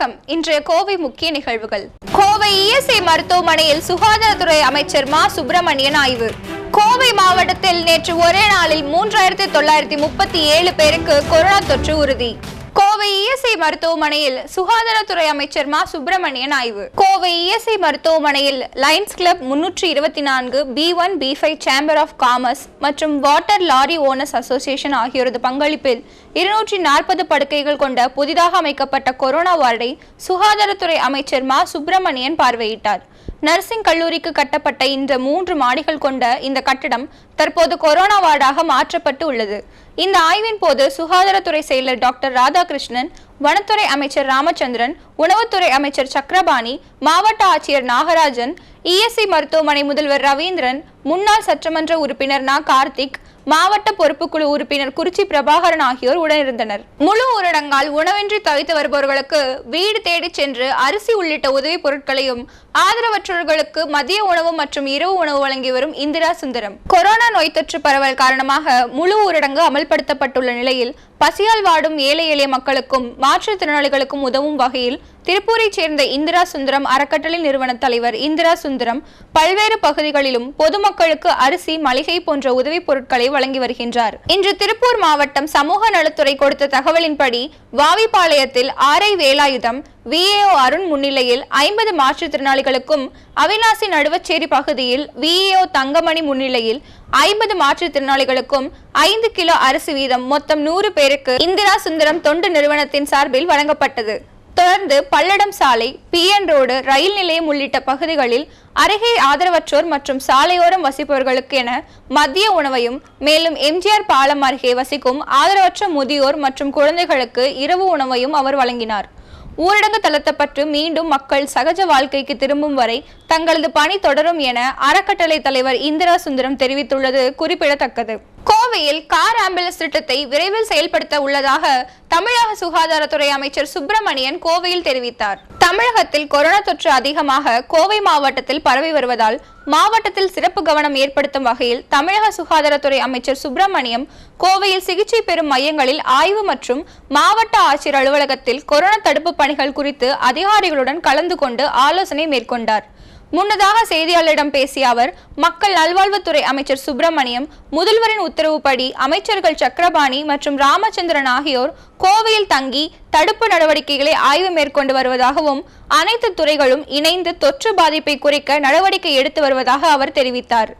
வணக்கம். இன்றைய கோவை முக்கிய நிகழ்வுகள். கோவை இஎஸ்ஐ மருத்துவமனையில் சுகாதாரத்துறை அமைச்சர் மா. சுப்பிரமணியன் ஆய்வு. கோவை மாவட்டத்தில் நேற்று ஒரே நாளில் மூன்றாயிரத்தி தொள்ளாயிரத்தி முப்பத்தி ஏழு பேருக்கு கொரோனா தொற்று உறுதி. கோவை இஎஸ்ஐ மருத்துவமனையில் சுகாதாரத்துறை அமைச்சர் மா. சுப்பிரமணியன் ஆய்வு. கோவை இஎஸ்ஐ மருத்துவமனையில் லைன்ஸ் கிளப் முன்னூற்றி இருபத்தி நான்கு B one B five chamber of commerce மற்றும் வாட்டர் லாரி ஓனர்ஸ் அசோசியேஷன் ஆகியோரது பங்களிப்பில் இருநூற்றி நாற்பது படுக்கைகள் கொண்ட புதிதாக அமைக்கப்பட்ட கொரோனா வார்டை சுகாதாரத்துறை அமைச்சர் மா. சுப்பிரமணியன் பார்வையிட்டார். நர்சிங் கல்லூரிக்கு கட்டப்பட்ட இந்த மூன்று மாடிகள் கொண்ட இந்த கட்டடம் தற்போது கொரோனா வார்டாக மாற்றப்பட்டு உள்ளது. இந்த ஆய்வின் போது சுகாதாரத்துறை செயலர் டாக்டர் ராதாகிருஷ்ணன் வனத்துறை அமைச்சர் ராமச்சந்திரன் உணவுத்துறை அமைச்சர் சக்கரபாணி மாவட்ட ஆட்சியர் நாகராஜன் இஎஸ்சி மருத்துவமனை முதல்வர் ரவீந்திரன் முன்னாள் சட்டமன்ற உறுப்பினர் நா. கார்த்திக் மாவட்ட பொறுப்புக்குழு உறுப்பினர் குறிச்சி பிரபாகரன் ஆகியோர் உடனிருந்தனர். முழு ஊரடங்கால் உணவின்றி தவித்து வருபவர்களுக்கு வீடு தேடிச் சென்று அரிசி உள்ளிட்ட உதவி பொருட்களையும் ஆதரவற்றவர்களுக்கு மதிய உணவு மற்றும் இரவு உணவு வழங்கி வரும் இந்திரா சுந்தரம். கொரோனா நோய் தொற்று பரவல் காரணமாக முழு ஊரடங்கு அமல்படுத்தப்பட்டுள்ள நிலையில் பசியால் வாடும் ஏழை எளிய மக்களுக்கும் மாற்றுத்திறனாளிகளுக்கும் உதவும் வகையில் திருப்பூரைச் சேர்ந்த இந்திரா சுந்தரம் அறக்கட்டளை நிறுவன தலைவர் இந்திரா சுந்தரம் பல்வேறு பகுதிகளிலும் பொதுமக்களுக்கு அரிசி மளிகை போன்ற உதவிப் பொருட்களை வழங்கி வருகின்றார். இன்று திருப்பூர் மாவட்டம் சமூக நலத்துறை கொடுத்த தகவலின்படி வாவிப்பாளையத்தில் ஆரை வேலாயுதம் விஏஓ அருண் முன்னிலையில் ஐம்பது மாற்றுத்திறனாளிகளுக்கும் அவிநாசி நடுவச்சேரி பகுதியில் விஏஓ தங்கமணி முன்னிலையில் ஐம்பது மாற்றுத்திறனாளிகளுக்கும் ஐந்து கிலோ அரிசி வீதம் மொத்தம் நூறு பேருக்கு இந்திரா சுந்தரம் தொண்டு நிறுவனத்தின் சார்பில் வழங்கப்பட்டது. தொடர்ந்து பல்லடம் சாலை பிஎன் ரோடு ரயில் நிலையம் உள்ளிட்ட பகுதிகளில் அருகே ஆதரவற்றோர் மற்றும் சாலையோரம் வசிப்பவர்களுக்கு என மதிய உணவையும் மேலும் எம்ஜிஆர் பாலம் அருகே வசிக்கும் ஆதரவற்ற முதியோர் மற்றும் குழந்தைகளுக்கு இரவு உணவையும் அவர் வழங்கினார். ஊரடங்கு தளர்த்தப்பட்டு மீண்டும் மக்கள் சகஜ வாழ்க்கைக்கு திரும்பும் வரை தங்களது பணி தொடரும் என அறக்கட்டளை தலைவர் இந்திரா சுந்தரம் தெரிவித்துள்ளது குறிப்பிடத்தக்கது. கோவையில் கார் ஆம்புலன்ஸ் திட்டத்தை விரைவில் செயல்படுத்த உள்ளதாக தமிழக சுகாதாரத்துறை அமைச்சர் சுப்பிரமணியன் கோவையில் தெரிவித்தார். தமிழகத்தில் கொரோனா தொற்று அதிகமாக கோவை மாவட்டத்தில் பரவி வருவதால் மாவட்டத்தில் சிறப்பு கவனம் ஏற்படுத்தும் வகையில் தமிழக சுகாதாரத்துறை அமைச்சர் சுப்பிரமணியம் கோவையில் சிகிச்சை பெறும் மையங்களில் ஆய்வு மற்றும் மாவட்ட ஆட்சியர் அலுவலகத்தில் கொரோனா தடுப்பு பணிகள் குறித்து அதிகாரிகளுடன் கலந்து கொண்டு ஆலோசனை மேற்கொண்டார். முன்னதாக செய்தியாளரிடம் பேசிய அவர் மக்கள் நல்வாழ்வுத்துறை அமைச்சர் சுப்பிரமணியம் முதல்வரின் உத்தரவுப்படி அமைச்சர்கள் சக்கரபாணி மற்றும் ராமச்சந்திரன் ஆகியோர் கோவையில் தங்கி தடுப்பு நடவடிக்கைகளை ஆய்வு மேற்கொண்டு வருவதாகவும் அனைத்து துறைகளும் இணைந்து தொற்று பாதிப்பை குறைக்க நடவடிக்கை எடுத்து வருவதாக அவர் தெரிவித்தார்.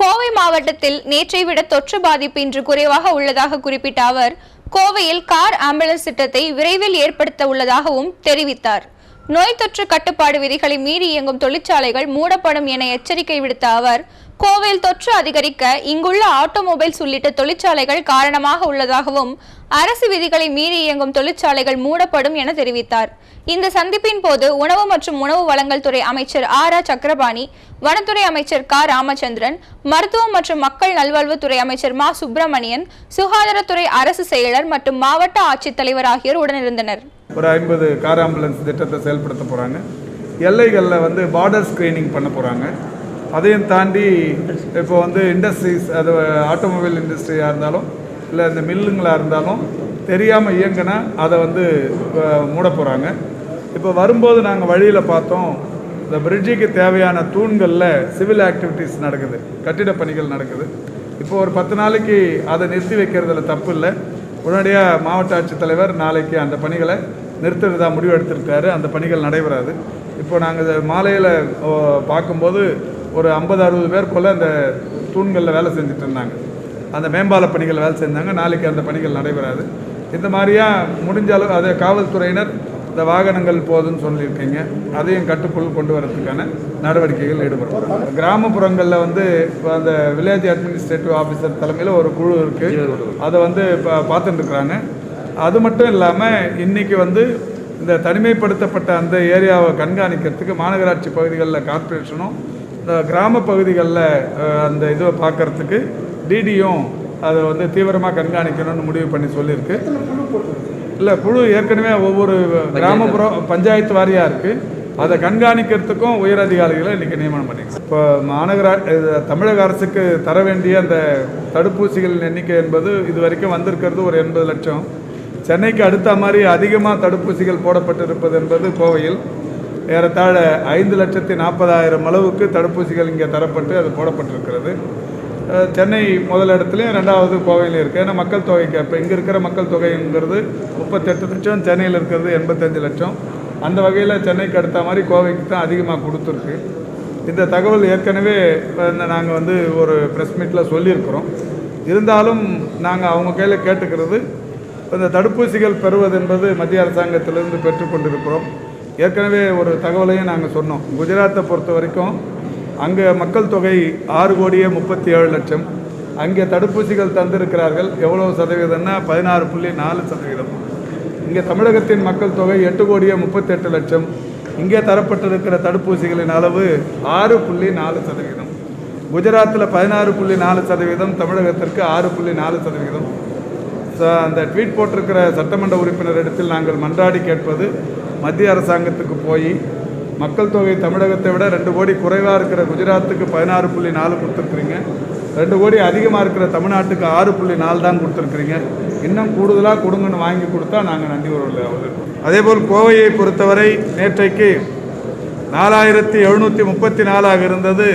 கோவை மாவட்டத்தில் நேற்றை விட தொற்று பாதிப்பு இன்று குறைவாக உள்ளதாக குறிப்பிட்ட அவர் கோவையில் கார் ஆம்புலன்ஸ் திட்டத்தை விரைவில் ஏற்படுத்த உள்ளதாகவும் தெரிவித்தார். நோய் தொற்று கட்டுப்பாடு விதிகளை மீறி இயங்கும் தொழிற்சாலைகள் மூடப்படும் என எச்சரிக்கை விடுத்த அவர் கோவையில் தொற்று அதிகரிக்க இங்குள்ள ஆட்டோமொபைல்ஸ் உள்ளிட்ட தொழிற்சாலைகள் காரணமாக உள்ளதாகவும் அரசு விதிகளை மீறி இயங்கும் தொழிற்சாலைகள் மூடப்படும் என தெரிவித்தார். இந்த சந்திப்பின் போது உணவு மற்றும் உணவு வழங்கல் துறை அமைச்சர் ஆர் ஆ சக்கரபாணி வனத்துறை அமைச்சர் க. ராமச்சந்திரன் மருத்துவம் மற்றும் மக்கள் நல்வாழ்வுத்துறை அமைச்சர் மா. சுப்பிரமணியன் சுகாதாரத்துறை அரசு செயலர் மற்றும் மாவட்ட ஆட்சித்தலைவர் ஆகியோர் உடனிருந்தனர். ஒரு ஐம்பது கார் ஆம்புலன்ஸ் திட்டத்தை செயல்படுத்த போகிறாங்க எல்லைகளில் வந்து பார்டர் ஸ்கிரீனிங் பண்ண போகிறாங்க அதையும் தாண்டி இப்போ வந்து இண்டஸ்ட்ரீஸ் அது ஆட்டோமொபைல் இண்டஸ்ட்ரியாக இருந்தாலும் இல்லை இந்த மில்லுங்களாக இருந்தாலும் தெரியாமல் இயங்கினா அதை வந்து மூட போகிறாங்க இப்போ வரும்போது நாங்கள் வழியில் பார்த்தோம் இந்த பிரிட்ஜுக்கு தேவையான தூண்களில் சிவில் ஆக்டிவிட்டீஸ் நடக்குது கட்டிட பணிகள் நடக்குது. இப்போ ஒரு பத்து நாளைக்கு அதை நிறுத்தி வைக்கிறதுல தப்பு இல்லை. உடனடியாக மாவட்ட ஆட்சித்தலைவர் நாளைக்கு அந்த பணிகளை நிறுத்துறதா முடிவு எடுத்திருக்காரு. அந்த பணிகள் நடைபெறாது. இப்போ நாங்கள் மாலையில் பார்க்கும்போது ஒரு ஐம்பது அறுபது பேர் போல் அந்த தூண்களில் வேலை செஞ்சுட்டு இருந்தாங்க. அந்த மேம்பால பணிகள் வேலை செஞ்சாங்க. நாளைக்கு அந்த பணிகள் நடைபெறாது. இந்த மாதிரியா முடிஞ்ச அளவு அதை காவல்துறையினர் இந்த வாகனங்கள் போதுன்னு சொல்லியிருக்கீங்க. அதையும் கட்டுக்குள் கொண்டு வரதுக்கான நடவடிக்கைகள் ஈடுபடும் கிராமப்புறங்களில் வந்து இப்போ அந்த வில்லேஜ் அட்மினிஸ்ட்ரேட்டிவ் ஆஃபீஸர் தலைமையில் ஒரு குழு இருக்குது அதை வந்து இப்போ பார்த்துட்டுருக்குறாங்க. அது மட்டும் இல்லாமல் இன்றைக்கி வந்து இந்த தனிமைப்படுத்தப்பட்ட அந்த ஏரியாவை கண்காணிக்கிறதுக்கு மாநகராட்சி பகுதிகளில் கார்ப்பரேஷனும் இந்த கிராம பகுதிகளில் அந்த இதை பார்க்கறதுக்கு டிடியும் அதை வந்து தீவிரமாக கண்காணிக்கணும்னு முடிவு பண்ணி சொல்லியிருக்கு. இல்லை குழு ஏற்கனவே ஒவ்வொரு கிராமப்புற பஞ்சாயத்து வாரியாக இருக்குது அதை கண்காணிக்கிறதுக்கும் உயர் அதிகாரிகளை இன்றைக்கி நியமனம் பண்ணிருக்கு இப்போ மாநகரா இது தமிழக அரசுக்கு தர வேண்டிய அந்த தடுப்பூசிகளின் எண்ணிக்கை என்பது இது வரைக்கும் வந்திருக்கிறது ஒரு எண்பது லட்சம். சென்னைக்கு அடுத்த மாதிரி அதிகமாக தடுப்பூசிகள் போடப்பட்டிருப்பது என்பது கோவையில் ஏறத்தாழ ஐந்து லட்சத்தி நாற்பதாயிரம் அளவுக்கு தடுப்பூசிகள் இங்கே தரப்பட்டு அது போடப்பட்டிருக்கிறது. சென்னை முதல் இடத்துலையும் ரெண்டாவது கோவையிலையும் இருக்குது ஏன்னா மக்கள் தொகைக்கு இப்போ இங்கே இருக்கிற மக்கள் தொகைங்கிறது முப்பத்தெட்டு லட்சம் சென்னையில் இருக்கிறது எண்பத்தஞ்சு லட்சம். அந்த வகையில் சென்னைக்கு அடுத்த மாதிரி கோவைக்கு தான் அதிகமாக கொடுத்துருக்கு. இந்த தகவல் ஏற்கனவே நாங்கள் வந்து ஒரு ப்ரெஸ் மீட்டில் சொல்லியிருக்கிறோம். இருந்தாலும் நாங்கள் அவங்க கையில் கேட்டுக்கிறது இந்த தடுப்பூசிகள் பெறுவது என்பது மத்திய அரசாங்கத்திலிருந்து பெற்றுக்கொண்டிருக்கிறோம். ஏற்கனவே ஒரு தகவலையும் நாங்கள் சொன்னோம். குஜராத்தை பொறுத்த வரைக்கும் அங்கே மக்கள் தொகை ஆறு கோடியே முப்பத்தி ஏழு லட்சம். அங்கே தடுப்பூசிகள் தந்திருக்கிறார்கள். எவ்வளோ சதவீதம்னா பதினாறு புள்ளி நாலு சதவீதம். இங்கே தமிழகத்தின் மக்கள் தொகை எட்டு கோடியே முப்பத்தெட்டு லட்சம். இங்கே தரப்பட்டிருக்கிற தடுப்பூசிகளின் அளவு ஆறு புள்ளி நாலு சதவீதம். குஜராத்தில் பதினாறு புள்ளி நாலு சதவீதம் தமிழகத்திற்கு ஆறு புள்ளி நாலு சதவீதம். ஸோ அந்த ட்வீட் போட்டிருக்கிற சட்டமன்ற உறுப்பினர் இடத்தில் நாங்கள் மன்றாடி கேட்பது மத்திய அரசாங்கத்துக்கு போய் மக்கள் தொகை தமிழகத்தை விட ரெண்டு கோடி குறைவாக இருக்கிற குஜராத்துக்கு பதினாறு புள்ளி நாலு கொடுத்துருக்குறீங்க. ரெண்டு கோடி அதிகமாக இருக்கிற தமிழ்நாட்டுக்கு ஆறு புள்ளி நாலு தான் கொடுத்துருக்குறீங்க. இன்னும் கூடுதலாக கொடுங்கன்னு வாங்கி கொடுத்தா நாங்கள் நன்றி உறவில் அதேபோல் கோவையை பொறுத்தவரை நேற்றைக்கு நாலாயிரத்தி எழுநூற்றி முப்பத்தி நாலாக இருந்தது.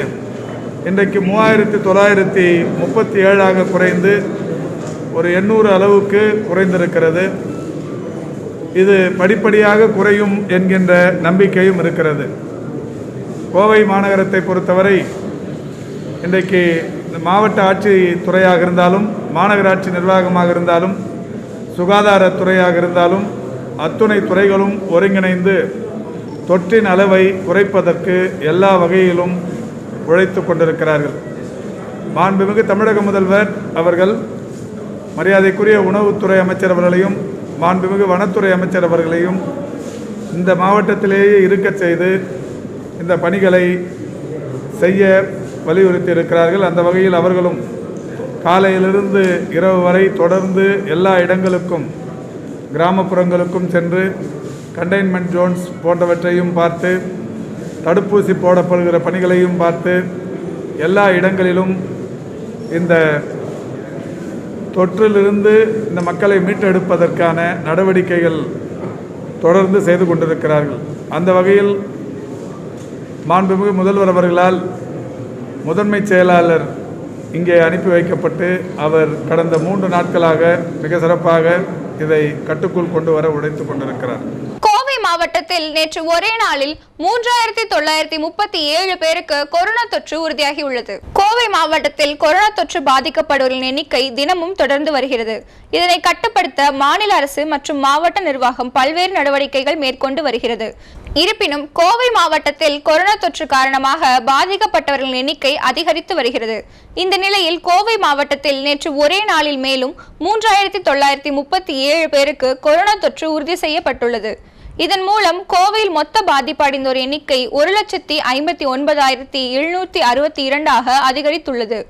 இன்றைக்கு மூவாயிரத்தி தொள்ளாயிரத்தி முப்பத்தி ஏழாக குறைந்து ஒரு எண்ணூறு அளவுக்கு குறைந்திருக்கிறது. இது படிப்படியாக குறையும் என்கின்ற நம்பிக்கையும் இருக்கிறது. கோவை மாநகரத்தை பொறுத்தவரை இன்றைக்கு இந்த மாவட்ட ஆட்சி துறையாக இருந்தாலும் மாநகராட்சி நிர்வாகமாக இருந்தாலும் சுகாதாரத்துறையாக இருந்தாலும் அத்துணை துறைகளும் ஒருங்கிணைந்து தொற்றின் அளவை குறைப்பதற்கு எல்லா வகையிலும் உழைத்து கொண்டிருக்கிறார்கள். மாண்புமிகு தமிழக முதல்வர் அவர்கள் மரியாதைக்குரிய உணவுத்துறை அமைச்சர் அவர்களையும் மாண்புமிகு வனத்துறை அமைச்சர் அவர்களையும் இந்த மாவட்டத்திலேயே இருக்கச் செய்து இந்த பணிகளை செய்ய வலியுறுத்தி இருக்கிறார்கள் அந்த வகையில் அவர்களும் காலையிலிருந்து இரவு வரை தொடர்ந்து எல்லா இடங்களுக்கும் கிராமப்புறங்களுக்கும் சென்று கண்டெய்ன்மெண்ட் ஜோன்ஸ் போன்றவற்றையும் பார்த்து தடுப்பூசி போடப்படுகிற பணிகளையும் பார்த்து எல்லா இடங்களிலும் இந்த தொற்றிலிருந்து இந்த மக்களை மீட்டெடுப்பதற்கான நடவடிக்கைகள் தொடர்ந்து செய்து கொண்டிருக்கிறார்கள். அந்த வகையில் மாண்புமிகு முதல்வர் அவர்களால் முதன்மைச் செயலாளர் இங்கே அனுப்பி வைக்கப்பட்டு அவர் கடந்த மூன்று நாட்களாக மிக சிறப்பாக இதை கட்டுக்குள் கொண்டு வர உழைத்து கொண்டிருக்கிறார். தமிழகத்தில் நேற்று ஒரே நாளில் மூன்றாயிரத்தி தொள்ளாயிரத்தி முப்பத்தி ஏழு பேருக்கு கொரோனா தொற்று உறுதியாகியுள்ளது. கோவை மாவட்டத்தில் கொரோனா தொற்று பாதிக்கப்படுவோரின் எண்ணிக்கை தினமும் தொடர்ந்து வருகிறது. இதனை கட்டுப்படுத்த மாநில அரசு மற்றும் மாவட்ட நிர்வாகம் பல்வேறு நடவடிக்கைகள் மேற்கொண்டு வருகிறது. இருப்பினும் கோவை மாவட்டத்தில் கொரோனா தொற்று காரணமாக பாதிக்கப்பட்டவர்களின் எண்ணிக்கை அதிகரித்து வருகிறது. இந்த நிலையில் கோவை மாவட்டத்தில் நேற்று ஒரே நாளில் மேலும் மூன்றாயிரத்தி தொள்ளாயிரத்தி முப்பத்தி ஏழு பேருக்கு கொரோனா தொற்று உறுதி செய்யப்பட்டுள்ளது. இதன் மூலம் கோவையில் மொத்த பாதிப்படைந்தோர் எண்ணிக்கை ஒரு லட்சத்தி ஐம்பத்தி ஒன்பதாயிரத்தி எழுநூத்தி அறுபத்தி இரண்டாக அதிகரித்துள்ளது.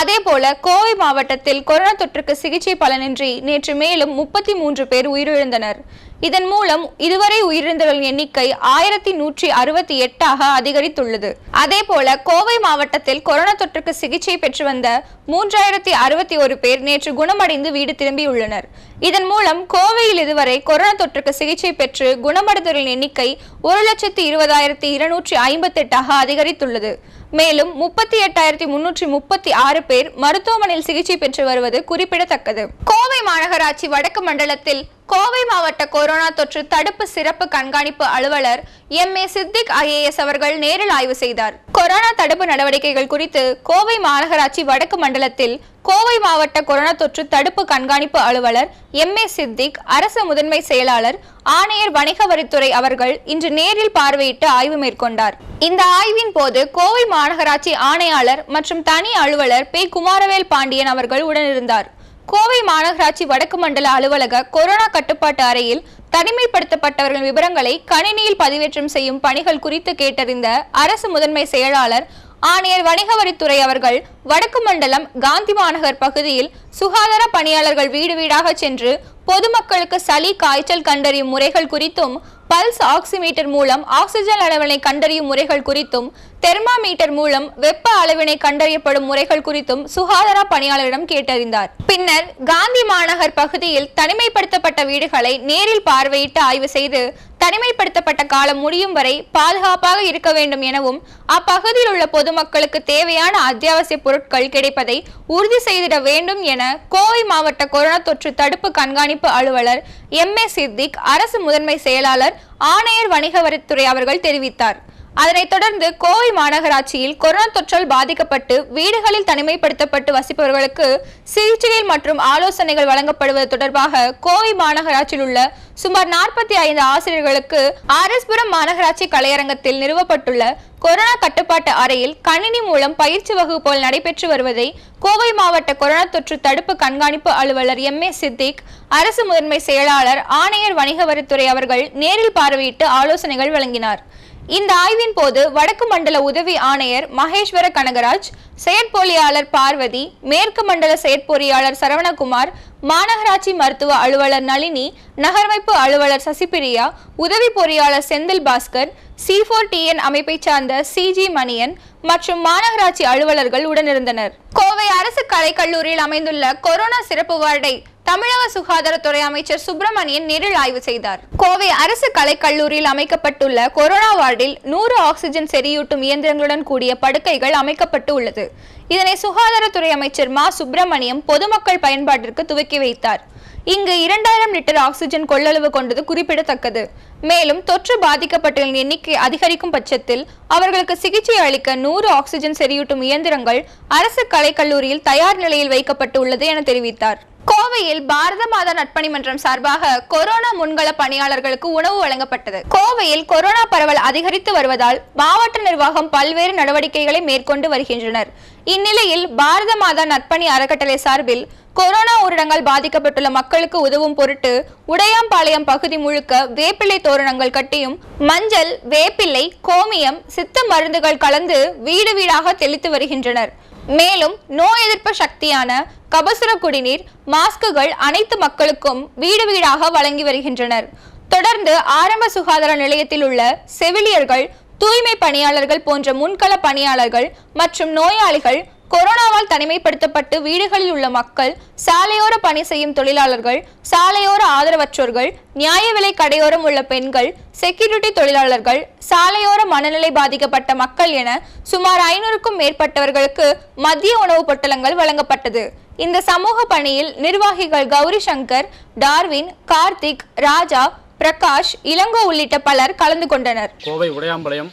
அதேபோல கோவை மாவட்டத்தில் கொரோனா தொற்றுக்கு சிகிச்சை பலனின்றி நேற்று மேலும் முப்பத்தி மூன்று பேர் உயிரிழந்தனர். இதன் மூலம் இதுவரை உயிரிழந்தவர்களின் எண்ணிக்கை ஆயிரத்தி நூற்றி அறுபத்தி எட்டாக அதிகரித்துள்ளது. அதேபோல கோவை மாவட்டத்தில் கொரோனா தொற்றுக்கு சிகிச்சை பெற்று வந்த மூன்றாயிரத்தி அறுபத்தி ஒரு பேர் நேற்று குணமடைந்து வீடு திரும்பியுள்ளனர். இதன் மூலம் கோவையில் இதுவரை கொரோனா தொற்றுக்கு சிகிச்சை பெற்று குணமடைந்தவர்களின் எண்ணிக்கை ஒரு லட்சத்தி இருபதாயிரத்தி இருநூற்றி ஐம்பத்தெட்டாக அதிகரித்துள்ளது. மேலும் முப்பத்தி எட்டாயிரத்தி முன்னூற்றி முப்பத்தி ஆறு பேர் மருத்துவமனையில் சிகிச்சை பெற்று வருவது குறிப்பிடத்தக்கது. கோவை மாநகராட்சி வடக்கு மண்டலத்தில் கோவை மாவட்ட கொரோனா தொற்று தடுப்பு சிறப்பு கண்காணிப்பு அலுவலர் எம் ஏ சித்திக் ஐஏஎஸ் அவர்கள் நேரில் ஆய்வு செய்தார். கொரோனா தடுப்பு நடவடிக்கைகள் குறித்து கோவை மாநகராட்சி வடக்கு மண்டலத்தில் கோவை மாவட்ட கொரோனா தொற்று தடுப்பு கண்காணிப்பு அலுவலர் எம் ஏ சித்திக் அரசு முதன்மை செயலாளர் ஆணையர் வணிக வரித்துறை அவர்கள் இன்று நேரில் பார்வையிட்டு ஆய்வு மேற்கொண்டார். இந்த ஆய்வின் போது கோவை மாநகராட்சி ஆணையாளர் மற்றும் தனி அலுவலர் பே. குமாரவேல் பாண்டியன் அவர்கள் உடனிருந்தார். கோவை மாநகராட்சி வடக்கு மண்டல அலுவலக கொரோனா கட்டுப்பாட்டு அறையில் தனிமைப்படுத்தப்பட்டவர்களின் விவரங்களை கணினியில் பதிவேற்றம் செய்யும் பணிகள் குறித்து கேட்டறிந்த அரசு முதன்மை செயலாளர் ஆணையர் வணிகவரித்துறை அவர்கள் வடக்கு மண்டலம் காந்தி மாநகர் பகுதியில் சுகாதார பணியாளர்கள் வீடு வீடாக சென்று பொதுமக்களுக்கு சளி காய்ச்சல் கண்டறியும் முறைகள் குறித்தும் பல்ஸ் ஆக்சிமீட்டர் மூலம் ஆக்சிஜன் அளவினை கண்டறியும் முறைகள் குறித்தும் தெர்மாமீட்டர் மூலம் வெப்ப அளவினை கண்டறியப்படும் முறைகள் குறித்தும் சுகாதார பணியாளரிடம் கேட்டறிந்தார். பின்னர் காந்தி மாநகர் பகுதியில் தனிமைப்படுத்தப்பட்ட வீடுகளை நேரில் பார்வையிட்டு ஆய்வு செய்து தனிமைப்படுத்தப்பட்ட காலம் முடியும் வரை பாதுகாப்பாக இருக்க வேண்டும் எனவும் அப்பகுதியில் உள்ள பொதுமக்களுக்கு தேவையான அத்தியாவசிய பொருட்கள் கிடைப்பதை உறுதி செய்திட வேண்டும் என கோவை மாவட்ட கொரோனா தொற்று தடுப்பு கண்காணிப்பு அலுவலர் எம் ஏ சித்திக் அரசு முதன்மை செயலாளர் ஆணையர் வணிகவரித்துறை அவர்கள் தெரிவித்தார். அதனைத் தொடர்ந்து கோவை மாநகராட்சியில் கொரோனா தொற்றால் பாதிக்கப்பட்டு வீடுகளில் தனிமைப்படுத்தப்பட்டு வசிப்பவர்களுக்கு சிகிச்சைகள் மற்றும் ஆலோசனைகள் வழங்கப்படுவது தொடர்பாக கோவை மாநகராட்சியில் உள்ள சுமார் நாற்பத்தி ஐந்து ஆசிரியர்களுக்கு ஆர்எஸ்புரம் மாநகராட்சி கலையரங்கத்தில் நிறுவப்பட்டுள்ள கொரோனா கட்டுப்பாட்டு அறையில் கணினி மூலம் பயிற்சி வகுப்புகள் நடைபெற்று வருவதை கோவை மாவட்ட கொரோனா தொற்று தடுப்பு கண்காணிப்பு அலுவலர் எம் ஏ சித்திக் அரசு முதன்மை செயலாளர் ஆணையர் வணிகவரித்துறை அவர்கள் நேரில் பார்வையிட்டு ஆலோசனைகள் வழங்கினார். இந்த ஆய்வின் போது வடக்கு மண்டல உதவி ஆணையர் மகேஸ்வர கனகராஜ் செயற்பொறியாளர் பார்வதி மேற்கு மண்டல செயற்பொறியாளர் சரவணகுமார் மாநகராட்சி மருத்துவ அலுவலர் நளினி நகரமைப்பு அலுவலர் சசிபிரியா உதவி பொறியாளர் Senthil Baskar C four TN அமைப்பை சார்ந்த சிஜி மணியன் மற்றும் மாநகராட்சி அலுவலர்கள் உடனிருந்தனர். கோவை அரசு கலைக்கல்லூரியில் அமைந்துள்ள கொரோனா சிறப்பு வார்டை தமிழக சுகாதாரத்துறை அமைச்சர் சுப்பிரமணியன் நேரில் ஆய்வு செய்தார். கோவை அரசு கலைக்கல்லூரியில் அமைக்கப்பட்டுள்ள கொரோனா வார்டில் நூறு ஆக்சிஜன் செறியூட்டும் இயந்திரங்களுடன் கூடிய படுக்கைகள் அமைக்கப்பட்டு உள்ளது. இதனை சுகாதாரத்துறை அமைச்சர் மா. சுப்பிரமணியம் பொதுமக்கள் பயன்பாட்டிற்கு துவக்கி வைத்தார். இங்கு இரண்டாயிரம் லிட்டர் ஆக்சிஜன் கொள்ளளவு கொண்டது குறிப்பிடத்தக்கது. மேலும் தொற்று பாதிக்கப்பட்டவர்களின் எண்ணிக்கை அதிகரிக்கும் பட்சத்தில் அவர்களுக்கு சிகிச்சை அளிக்க நூறு ஆக்சிஜன் செறியூட்டும் இயந்திரங்கள் அரசு கலைக்கல்லூரியில் தயார் நிலையில் வைக்கப்பட்டு உள்ளது என தெரிவித்தார். கோவையில் பாரத மாதா நட்பணி மன்றம் சார்பாக கொரோனா முன்கள பணியாளர்களுக்கு உணவு வழங்கப்பட்டது. கோவையில் கொரோனா பரவல் அதிகரித்து வருவதால் மாவட்ட நிர்வாகம் பல்வேறு நடவடிக்கைகளை மேற்கொண்டு வருகின்றனர். இந்நிலையில் பாரத மாதா நட்பணி அறக்கட்டளை சார்பில் கொரோனா ஊரடங்கால் பாதிக்கப்பட்டுள்ள மக்களுக்கு உதவும் பொருட்டு உடையாம்பாளையம் பகுதி முழுக்க வேப்பிள்ளை தோரணங்கள் கட்டியும் மஞ்சள் வேப்பிள்ளை கோமியம் சித்த மருந்துகள் கலந்து வீடு வீடாக தெளித்து வருகின்றனர். மேலும் நோய் எதிர்ப்பு சக்தியான கபசுர குடிநீர் மாஸ்குகள் அனைத்து மக்களுக்கும் வீடு வீடாக வழங்கி வருகின்றனர். தொடர்ந்து ஆரம்ப சுகாதார நிலையத்தில் உள்ள செவிலியர்கள் தூய்மை பணியாளர்கள் போன்ற முன்கள பணியாளர்கள் மற்றும் நோயாளிகள் கொரோனாவால் தனிமைப்படுத்தப்பட்டு வீடுகளில் உள்ள மக்கள் சாலையோர பணி செய்யும் தொழிலாளர்கள் சாலையோர ஆதரவற்றோர்கள் நியாய விலை கடையோரம் உள்ள பெண்கள் செக்யூரிட்டி தொழிலாளர்கள் சாலையோர மனநிலை பாதிக்கப்பட்ட மக்கள் என சுமார் ஐநூறுக்கும் மேற்பட்டவர்களுக்கு மதிய உணவுப் பொட்டலங்கள் வழங்கப்பட்டது. இந்த சமூக பணியில் நிர்வாகிகள் கௌரி சங்கர் டார்வின் கார்த்திக் ராஜா பிரகாஷ் இளங்கோ உள்ளிட்ட பலர் கலந்து கொண்டனர். கோவை உடையாம்பாளையம்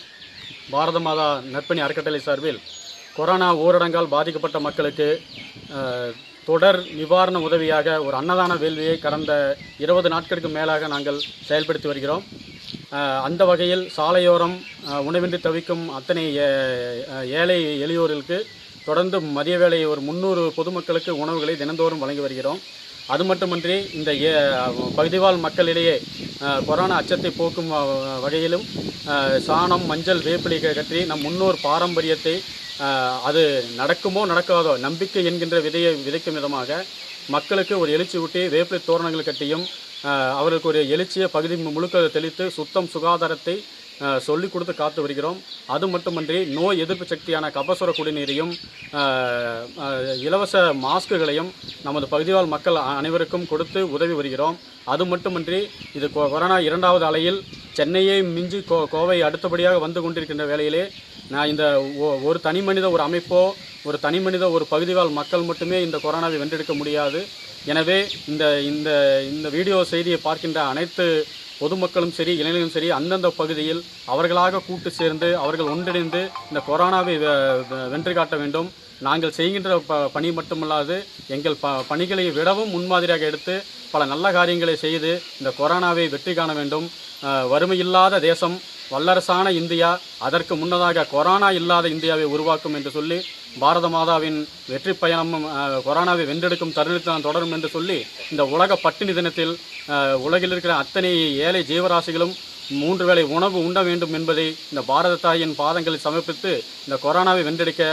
பாரத மாதா நற்பணி அறக்கட்டளை சார்பில் கொரோனா ஊரடங்கால் பாதிக்கப்பட்ட மக்களுக்கு தொடர் நிவாரண உதவியாக ஒரு அன்னதான வேள்வியை கடந்த இருபது நாட்களுக்கு மேலாக நாங்கள் செயல்படுத்தி வருகிறோம். அந்த வகையில் சாலையோரம் உணவின்றி தவிக்கும் அத்தனை ஏ- ஏழை எளியோர்களுக்கு தொடர்ந்து மதிய வேளை ஒரு முந்நூறு பொதுமக்களுக்கு உணவுகளை தினந்தோறும் வழங்கி வருகிறோம். அது மட்டுமன்றி இந்த ஏ- பகுதிவாழ் மக்களிடையே கொரோனா அச்சத்தை போக்கும் வகையிலும் சாணம் மஞ்சள் வேப்பிலை கற்றி நம் முன்னோர் பாரம்பரியத்தை அது நடக்குமோ நடக்காதோ நம்பிக்கை என்கின்ற விதையை விதைக்கும் விதமாக மக்களுக்கு ஒரு எழுச்சி ஊட்டி வேப்பிலை தோரணங்கள் கட்டியும் அவர்களுக்கு ஒரு எழுச்சியை பகுதி முழுக்க தெளித்து சுத்தம் சுகாதாரத்தை சொல்லிக் கொடுத்து காத்து வருகிறோம். அது மட்டுமன்றி நோய் எதிர்ப்பு சக்தியான கபசுர குடிநீரையும் இலவச மாஸ்க்குகளையும் நமது பகுதிவாழ் மக்கள் அனைவருக்கும் கொடுத்து உதவி வருகிறோம். அது மட்டுமன்றி இது கொ- கொரோனா இரண்டாவது அலையில் சென்னையை மிஞ்சி கோ கோவை அடுத்தபடியாக வந்து கொண்டிருக்கின்ற வேளையிலே நான் இந்த ஒ- ஒரு தனி மனித ஒரு அமைப்போ ஒரு தனி மனித ஒரு பகுதிவாழ் மக்கள் மட்டுமே இந்த கொரோனாவை வென்றெடுக்க முடியாது. எனவே இந்த இந்த இந்த வீடியோ செய்தியை பார்க்கின்ற அனைத்து பொதுமக்களும் சரி இளைஞர்களும் சரி அந்தந்த பகுதியில் அவர்களாக கூட்டு சேர்ந்து அவர்கள் ஒன்றிணைந்து இந்த கொரோனாவை வெ- வென்று காட்ட வேண்டும். நாங்கள் செய்கின்ற ப பணி மட்டுமல்லாது எங்கள் ப பணிகளை விடவும் முன்மாதிரியாக எடுத்து பல நல்ல காரியங்களை செய்து இந்த கொரோனாவை வெற்றி காண வேண்டும். வறுமையில்லாத தேசம் வல்லரசான இந்தியா அதற்கு முன்னதாக கொரோனா இல்லாத இந்தியாவை உருவாக்கும் என்று சொல்லி பாரத மாதாவின் வெற்றி பயணம் கொரோனாவை வென்றெடுக்கும் தருணத்தில் தொடரும் என்று சொல்லி இந்த உலக பட்டினி தினத்தில் உலகில் இருக்கிற அத்தனை ஏழை ஜீவராசிகளும் மூன்று வேளை உணவு உண்ண வேண்டும் என்பதை இந்த பாரத தாயின் பாதங்களில் சமர்ப்பித்து இந்த கொரோனாவை வென்றெடுக்க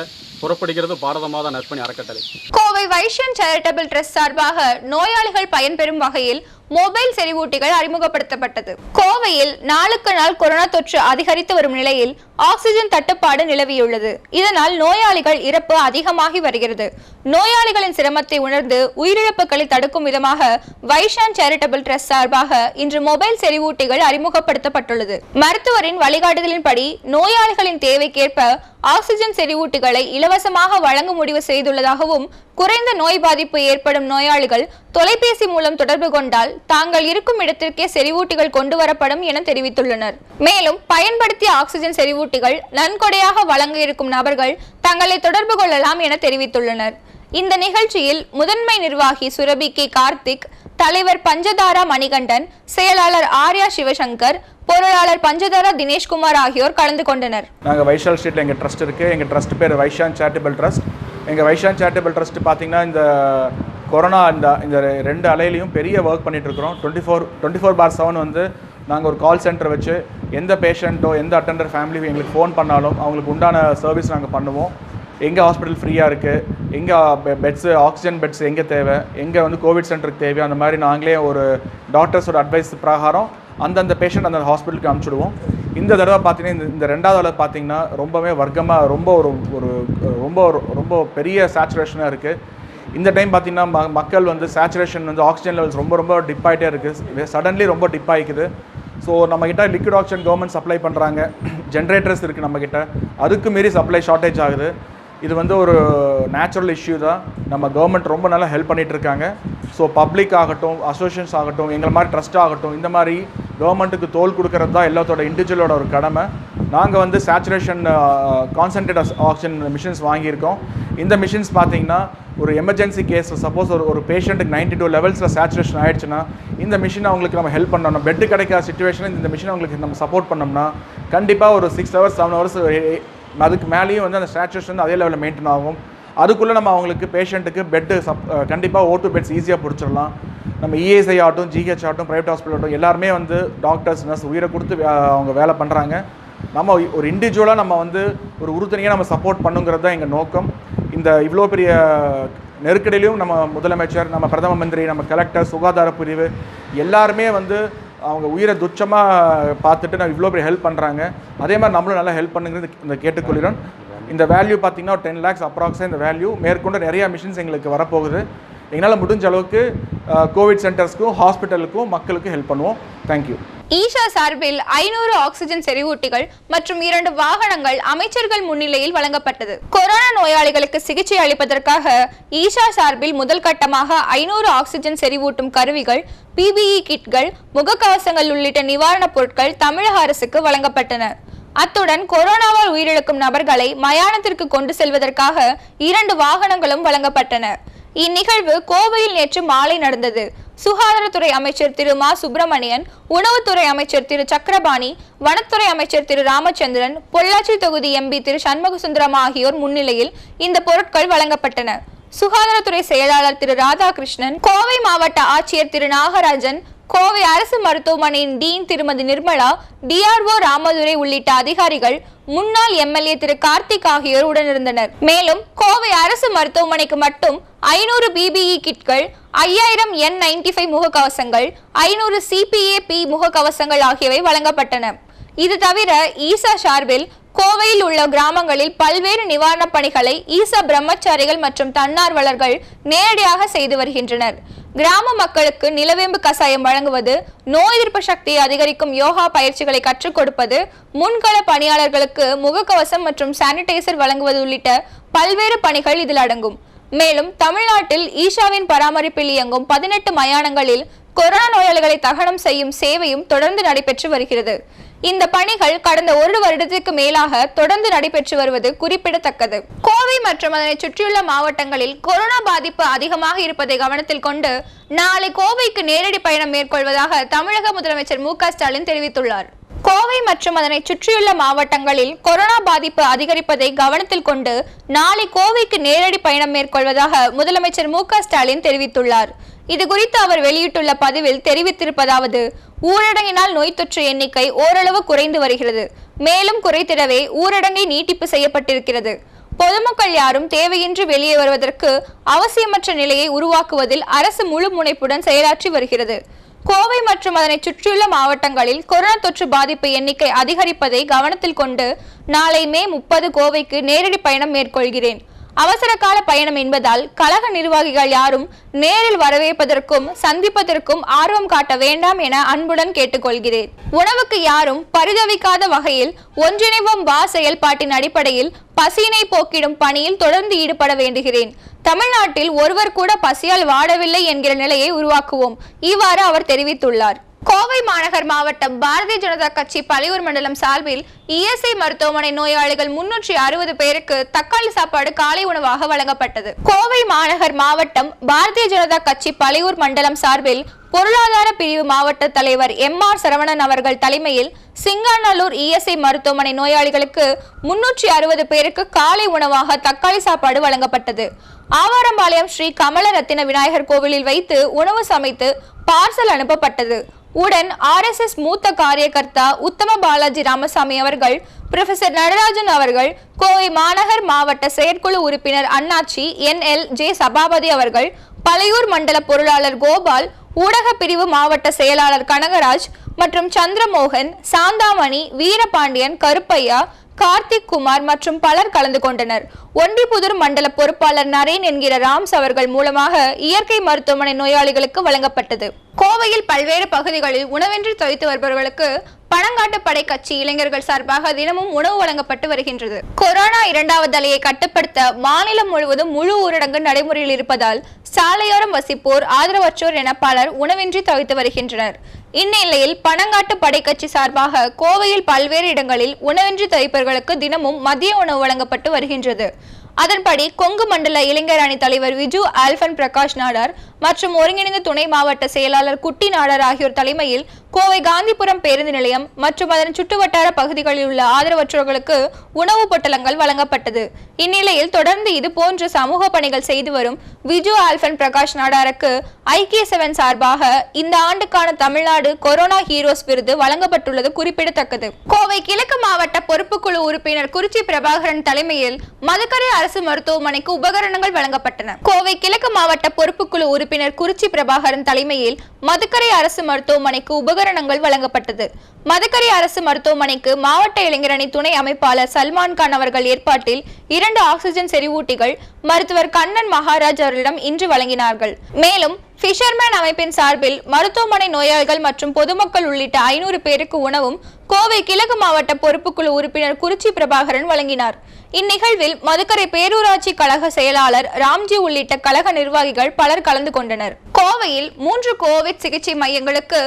புறப்படுகிறது பாரத மாதா நற்பணி அறக்கட்டளை. கோவை வைஷ்யன் சேரிட்டபிள் ட்ரஸ்ட் சார்பாக நோயாளிகள் பயன்பெறும் வகையில் மொபைல் செறிவூட்டிகள் அறிமுகப்படுத்தப்பட்டது. கோவையில் நாளுக்கு நாள் கொரோனா தொற்று அதிகரித்து வரும் நிலையில் ஆக்சிஜன் தட்டுப்பாடு நிலவியுள்ளது. இதனால் நோயாளிகள் இறப்பு அதிகமாகி வருகிறது. நோயாளிகளின் சிரமத்தை உணர்ந்து உயிரிழப்புகளை தடுக்கும் விதமாக வைஷான் சேரிட்டபிள் ட்ரஸ்ட் சார்பாக இன்று மொபைல் செறிவூட்டிகள் அறிமுகப்படுத்தப்பட்டுள்ளது. மருத்துவரின் வழிகாட்டுதலின்படி நோயாளிகளின் தேவைக்கேற்ப ஆக்சிஜன் செறிவூட்டுகளை இலவசமாக வழங்க முடிவு செய்துள்ளதாகவும் குறைந்த நோய் பாதிப்பு ஏற்படும் நோயாளிகள் தொலைபேசி மூலம் தொடர்பு கொண்டால் தாங்கள் இருக்கும் இடத்திற்கே செறிவூட்டிகள் கொண்டு வரப்படும் என தெரிவித்துள்ளனர். மேலும் பயன்படுத்திய ஆக்சிஜன் செறிவூட்டிகள் நன்கொடையாக வழங்க இருக்கும் நபர்கள் தங்களை தொடர்பு கொள்ளலாம் என தெரிவித்துள்ளனர். இந்த நிகழ்ச்சியில் முதன்மை நிர்வாகி சுரபி கே கார்த்திக் தலைவர் பஞ்சதாரா மணிகண்டன் செயலாளர் ஆர்யா சிவசங்கர் பொருளாளர் பஞ்சதாரா தினேஷ்குமார் ஆகியோர் கலந்து கொண்டனர். நாங்கள் வைஷால் ஸ்ட்ரீட்டில் எங்கள் ட்ரஸ்ட் இருக்குது எங்கள் ட்ரஸ்ட் பேர் வைஷான் சேரிட்டபிள் ட்ரஸ்ட் எங்கள் வைஷான் சேரிட்டபிள் ட்ரஸ்ட் பார்த்தீங்கன்னா இந்த கொரோனா இந்த இந்த ரெண்டு அலையிலையும் பெரிய work பண்ணிகிட்ருக்குறோம் twenty four twenty four four seven வந்து நாங்கள் ஒரு கால் சென்டர் வச்சு எந்த பேஷண்ட்டோ எந்த அட்டெண்டர் ஃபேமிலி எங்களுக்கு ஃபோன் பண்ணாலும் அவங்களுக்கு உண்டான சர்வீஸ் நாங்கள் பண்ணுவோம். எங்கே ஹாஸ்பிட்டல் ஃப்ரீயாக இருக்குது எங்கே பெட்ஸு ஆக்சிஜன் பெட்ஸ் எங்கே தேவை? எங்கே வந்து கோவிட் சென்டருக்கு தேவை அந்த மாதிரி நாங்களே ஒரு டாக்டர்ஸோட அட்வைஸ் பிரகாரம் அந்தந்த பேஷண்ட் அந்த ஹாஸ்பிட்டலுக்கு அனுப்பிச்சிடுவோம். இந்த தடவை பார்த்தீங்கன்னா இந்த இந்த ரெண்டாவது தடவை பார்த்தீங்கன்னா ரொம்பவே வர்க்கமாக ரொம்ப ஒரு ஒரு ரொம்ப ஒரு ரொம்ப பெரிய சேச்சுரேஷனாக இருக்குது இந்த டைம் பார்த்தீங்கன்னா ம மக்கள் வந்து சேச்சுரேஷன் வந்து ஆக்சிஜன் லெவல்ஸ் ரொம்ப ரொம்ப டிப் ஆகிட்டே இருக்குது சடன்லி ரொம்ப டிப் ஆகிக்குது ஸோ நம்மக்கிட்ட லிக்விட் ஆக்சிஜன் கவர்மெண்ட் சப்ளை பண்ணுறாங்க ஜென்ரேட்டர்ஸ் இருக்குது நம்மக்கிட்ட அதுக்கு மீறி சப்ளை ஷார்ட்டேஜ் ஆகுது. இது வந்து ஒரு நேச்சுரல் இஷ்யூ தான். நம்ம கவர்மெண்ட் ரொம்ப நல்லா ஹெல்ப் பண்ணிகிட்ருக்காங்க இருக்காங்க ஸோ பப்ளிக் ஆகட்டும் அசோசியேஷன்ஸ் ஆகட்டும் எங்களை மாதிரி ட்ரஸ்ட் ஆகட்டும் இந்த மாதிரி கவர்மெண்ட்டுக்கு தோல் கொடுக்கறது தான் எல்லாத்தோட இண்டிவிஜுவலோட ஒரு கடமை. நாங்கள் வந்து சேச்சுரேஷன் கான்சன்ட்ரேட் ஆக்சிஜன் மிஷின்ஸ் வாங்கியிருக்கோம். இந்த மிஷின்ஸ் பார்த்தீங்கன்னா ஒரு எமர்ஜென்சி கேஸ் சப்போஸ் ஒரு ஒரு பேஷண்ட்டுக்கு நைன்டி டூ லெவல்ஸில் சேச்சுரேஷன் ஆயிடுச்சுன்னா இந்த மிஷினை அவங்களுக்கு நம்ம ஹெல்ப் பண்ணணும். பெட்டு கிடைக்காத சுச்சுவேஷனில் இந்த மிஷினை அவங்களுக்கு நம்ம சப்போர்ட் பண்ணோம்னா கண்டிப்பாக ஒரு சிக்ஸ் ஹவர்ஸ் செவன் ஹவர்ஸ் அதுக்கு மேலேயும் வந்து அந்த சேச்சுரேஷன் வந்து அதே லெவலில் மெயின்டைன் ஆகும். அதுக்குள்ளே நம்ம அவங்களுக்கு பேஷண்ட்டுக்கு பெட்டு சப் கண்டிப்பாக ஓட்டு பெட்ஸ் ஈஸியாக பிடிச்சிடலாம். நம்ம இஎஸ்ஐ ஆகட்டும் ஜிஹெச் ஆகட்டும் ப்ரைவேட் ஹாஸ்பிட்டல் ஆகட்டும் எல்லாருமே வந்து டாக்டர்ஸ் நர்ஸ் உயிரை கொடுத்து வே- அவங்க வேலை பண்ணுறாங்க நம்ம ஒரு இண்டிவிஜுவலாக நம்ம வந்து ஒரு உறுதுணையாக நம்ம சப்போர்ட் பண்ணுங்கிறது தான் எங்கள் நோக்கம். இந்த இவ்வளோ பெரிய நெருக்கடியிலையும் நம்ம முதலமைச்சர் நம்ம பிரதம மந்திரி நம்ம கலெக்டர் சுகாதார பிரிவு எல்லாருமே வந்து அவங்க உயிரை துச்சமாக பார்த்துட்டு நான் இவ்வளோ பெரிய ஹெல்ப் பண்ணுறாங்க அதே மாதிரி நம்மளும் நல்லா ஹெல்ப் பண்ணுங்கிறது இந்த கேட்டுக்கொள்கிறோம். இந்த வேல்யூ பார்த்தீங்கன்னா டென் லேக்ஸ் அப்ராக்ஸாக இந்த வேல்யூ மேற்கொண்டு நிறையா மிஷின்ஸ் எங்களுக்கு வரப்போகுது. எங்களால் முடிஞ்ச அளவுக்கு கோவிட் சென்டர்ஸ்க்கும் ஹாஸ்பிட்டலுக்கும் மக்களுக்கும் ஹெல்ப் பண்ணுவோம். தேங்க்யூ ஈஷா சார்பில் ஐநூறு ஆக்சிஜன் செறிவூட்டிகள் மற்றும் இரண்டு வாகனங்கள் அமைச்சர்கள் முன்னிலையில் வழங்கப்பட்டது. கொரோனா நோயாளிகளுக்கு சிகிச்சை அளிப்பதற்காக ஈஷா சார்பில் முதல் கட்டமாக ஐநூறு ஆக்சிஜன் செறிவூட்டும் கருவிகள் பிபிஇ கிட்கள் முகக்கவசங்கள் உள்ளிட்ட நிவாரணப் பொருட்கள் தமிழக அரசுக்கு வழங்கப்பட்டன. அத்துடன் கொரோனாவால் உயிரிழக்கும் நபர்களை மயானத்திற்கு கொண்டு செல்வதற்காக இரண்டு வாகனங்களும் வழங்கப்பட்டன. இந்நிகழ்வு கோவையில் நேற்று மாலை நடந்தது. சுகாதாரத்துறை அமைச்சர் திரு மா. சுப்பிரமணியன் உணவுத்துறை அமைச்சர் திரு சக்கரபாணி வனத்துறை அமைச்சர் திரு ராமச்சந்திரன் பொள்ளாச்சி தொகுதி எம்பி திரு சண்முகசுந்தரம் ஆகியோர் முன்னிலையில் இந்த பொருட்கள் வழங்கப்பட்டன. சுகாதாரத்துறை செயலாளர் திரு ராதாகிருஷ்ணன் கோவை மாவட்ட ஆட்சியர் திரு நாகராஜன் கோவை அரசு மருத்துவமனையின் டீன் திருமதி நிர்மலா டிஆர்ஓ ராமதுரை உள்ளிட்ட அதிகாரிகள் முன்னாள் எம்எல்ஏ திரு கார்த்திக் ஆகியோர் உடனிருந்தனர். மேலும் கோவை அரசு மருத்துவமனைக்கு மட்டும் ஐநூறு பிபிஇ கிட்கள் ஐயாயிரம் என் நைன்டி ஃபைவ் முகக்கவசங்கள் ஐநூறு சிபிஏ பி முகக்கவசங்கள் ஆகியவை வழங்கப்பட்டன. இது தவிர ஈசா சார்பில் கோவையில் உள்ள கிராமங்களில் பல்வேறு நிவாரணப் பணிகளை ஈசா பிரம்மச்சாரிகள் மற்றும் தன்னார்வலர்கள் நேரடியாக செய்து வருகின்றனர். கிராம மக்களுக்கு நிலவேம்பு கசாயம் வழங்குவது நோய் எதிர்ப்பு சக்தியை அதிகரிக்கும் யோகா பயிற்சிகளை கற்றுக் கொடுப்பது முன்கள பணியாளர்களுக்கு முகக்கவசம் மற்றும் சானிடைசர் வழங்குவது உள்ளிட்ட பல்வேறு பணிகள் இதில் அடங்கும். மேலும் தமிழ்நாட்டில் ஈஷாவின் பராமரிப்பில் இயங்கும் பதினெட்டு மயானங்களில் கொரோனா நோயாளிகளை தகனம் செய்யும் சேவையும் தொடர்ந்து நடைபெற்று வருகிறது. இந்த பணிகள் கடந்த ஒரு வருடத்திற்கு மேலாக தொடர்ந்து நடைபெற்று வருவது குறிப்பிடத்தக்கது. கோவை மற்றும் அதனை சுற்றியுள்ள மாவட்டங்களில் கொரோனா பாதிப்பு அதிகமாக இருப்பதை கவனத்தில் கொண்டு நாளை கோவைக்கு நேரடி பயணம் மேற்கொள்வதாக தமிழக முதலமைச்சர் மு ஸ்டாலின் தெரிவித்துள்ளார். கோவை மற்றும் அதனை சுற்றியுள்ள மாவட்டங்களில் கொரோனா பாதிப்பு அதிகரிப்பதை கவனத்தில் கொண்டு நாளை கோவைக்கு நேரடி பயணம் மேற்கொள்வதாக முதலமைச்சர் மு க ஸ்டாலின் தெரிவித்துள்ளார். இதுகுறித்து அவர் வெளியிட்டுள்ள பதிவில் தெரிவித்திருப்பதாவது ஊரடங்கினால் நோய் தொற்று எண்ணிக்கை ஓரளவு குறைந்து வருகிறது. மேலும் குறைத்திடவே ஊரடங்கை நீட்டிப்பு செய்யப்பட்டிருக்கிறது. பொதுமக்கள் யாரும் தேவையின்றி வெளியே வருவதற்கு அவசியமற்ற நிலையை உருவாக்குவதில் அரசு முழு முனைப்புடன் செயலாற்றி வருகிறது. கோவை மற்றும் அதனை சுற்றியுள்ள மாவட்டங்களில் கொரோனா தொற்று பாதிப்பு எண்ணிக்கை அதிகரிப்பதை கவனத்தில் கொண்டு நாளை மே முப்பது கோவைக்கு நேரடி பயணம் மேற்கொள்கிறேன். அவசர கால பயணம் என்பதால் கழக நிர்வாகிகள் யாரும் நேரில் வரவேற்பதற்கும் சந்திப்பதற்கும் ஆர்வம் காட்ட வேண்டாம் என அன்புடன் கேட்டுக்கொள்கிறேன். உணவுக்கு யாரும் பரிதவிக்காத வகையில் ஒன்றிணைவோம் வா செயல்பாட்டின் அடிப்படையில் பசியினை போக்கிடும் பணியில் தொடர்ந்து ஈடுபட வேண்டுகிறேன். தமிழ்நாட்டில் ஒருவர் கூட பசியால் வாடவில்லை என்கிற நிலையை உருவாக்குவோம் இவ்வாறு அவர் தெரிவித்துள்ளார். கோவை மாநகர் மாவட்டம் பாரதிய ஜனதா கட்சி பழையூர் மண்டலம் சார்பில் இஎஸ்ஐ மருத்துவமனை நோயாளிகள் முன்னூற்றி அறுபது பேருக்கு தக்காளி சாப்பாடு காலை உணவாக வழங்கப்பட்டது. கோவை மாநகர் மாவட்டம் பாரதிய ஜனதா கட்சி பழையூர் மண்டலம் சார்பில் பொருளாதார பிரிவு மாவட்ட தலைவர் எம் ஆர் சரவணன் அவர்கள் தலைமையில் சிங்காநல்லூர் இஎஸ்ஐ மருத்துவமனை நோயாளிகளுக்கு முன்னூற்றி அறுபது பேருக்கு காலை உணவாக தக்காளி சாப்பாடு வழங்கப்பட்டது. ஆவாரம்பாளையம் ஸ்ரீ கமல ரத்தின விநாயகர் கோவிலில் வைத்து உணவு சமைத்து பார்சல் அனுப்பப்பட்டது. உடன் ஆர்எஸ்எஸ் மூத்த காரியகர்த்தா உத்தம பாலாஜி ராமசாமி அவர்கள் புரொஃபசர் நடராஜன் அவர்கள் கோவை மாநகர் மாவட்ட செயற்குழு உறுப்பினர் அண்ணாச்சி என் எல் ஜே சபாபதி அவர்கள் பழையூர் மண்டல பொருளாளர் கோபால் ஊடக பிரிவு மாவட்ட செயலாளர் கனகராஜ் மற்றும் சந்திரமோகன் சாந்தாமணி வீரபாண்டியன் கருப்பையா கார்த்திக் குமார் மற்றும் பலர் கலந்து கொண்டனர். ஒன்றிபுதூர் மண்டல பொறுப்பாளர் நரேன் என்கிற ராம்ஸ் அவர்கள் மூலமாக இயற்கை மருத்துவமனை நோயாளிகளுக்கு வழங்கப்பட்டது. கோவையில் பல்வேறு பகுதிகளில் உணவின்றி தவித்து வருபவர்களுக்கு பணங்காட்டு படை கட்சி இளைஞர்கள் சார்பாக தினமும் உணவு வழங்கப்பட்டு வருகின்றது. கொரோனா இரண்டாவது அலையை கட்டுப்படுத்த மாநிலம் முழுவதும் முழு ஊரடங்கு நடைமுறையில் இருப்பதால் சாலையோரம் வசிப்போர் ஆதரவற்றோர் என பலர் உணவின்றி தவித்து வருகின்றனர். இந்நிலையில் பணங்காட்டு படைக்கட்சி சார்பாக கோவையில் பல்வேறு இடங்களில் உணவின்றி தவிப்பவர்களுக்கு தினமும் மதிய உணவு வழங்கப்பட்டு வருகின்றது. அதன்படி கொங்கு மண்டல இளைஞர் அணி தலைவர் விஜு ஆல்பன் பிரகாஷ் நாடார் மற்றும் ஒருங்கிணைந்த துணை மாவட்ட செயலாளர் குட்டி நாடார் ஆகியோர் தலைமையில் கோவை காந்திபுரம் பேருந்து நிலையம் மற்றும் அதன் சுற்றுவட்டார பகுதிகளில் உள்ள ஆதரவற்றோர்களுக்கு உணவுப் பொட்டலங்கள் வழங்கப்பட்டது. இந்நிலையில் தொடர்ந்து இது போன்ற சமூக பணிகள் செய்து வரும் விஜு ஆல்பன் பிரகாஷ் நாடாருக்கு ஐக்கிய செவன் சார்பாக இந்த ஆண்டுக்கான தமிழ்நாடு கொரோனா ஹீரோஸ் விருது வழங்கப்பட்டுள்ளது குறிப்பிடத்தக்கது. கோவை கிழக்கு மாவட்ட பொறுப்புக்குழு உறுப்பினர் குறிச்சி பிரபாகரன் தலைமையில் மதுக்கரை அரசு மருத்துவமனைக்கு உபகரணங்கள் வழங்கப்பட்டன. கோவை கிழக்கு மாவட்ட பொறுப்புக்குழு உறுப்பினர் குறிச்சி பிரபாகரன் தலைமையில் மதுக்கரை அரசு மருத்துவமனைக்கு உபகரணங்கள் வழங்கப்பட்டது. மதுக்கரை அரசு மருத்துவமனைக்கு மாவட்ட இளைஞரணி துணை அமைப்பாளர் சல்மான் கான் அவர்கள் ஏற்பாட்டில் இரண்டு ஆக்சிஜன் செறிவூட்டிகள் மருத்துவர் கண்ணன் மகாராஜ் அவர்களிடம் இன்று வழங்கினார்கள். மேலும் ஃபிஷர்மேன் அமைப்பின் சார்பில் மருத்துவமனை நோயாளிகள் மற்றும் பொதுமக்கள் உள்ளிட்ட ஐநூறு பேருக்கு உணவும் கோவை கிழக்கு மாவட்ட பொறுப்புக்குழு உறுப்பினர் குறிச்சி பிரபாகரன் வழங்கினார். இந்நிகழ்வில் மதுக்கரை பேரூராட்சி கழக செயலாளர் ராம்ஜி உள்ளிட்ட கழக நிர்வாகிகள் பலர் கலந்து கொண்டனர். கோவையில் மூன்று கோவிட் சிகிச்சை மையங்களுக்கு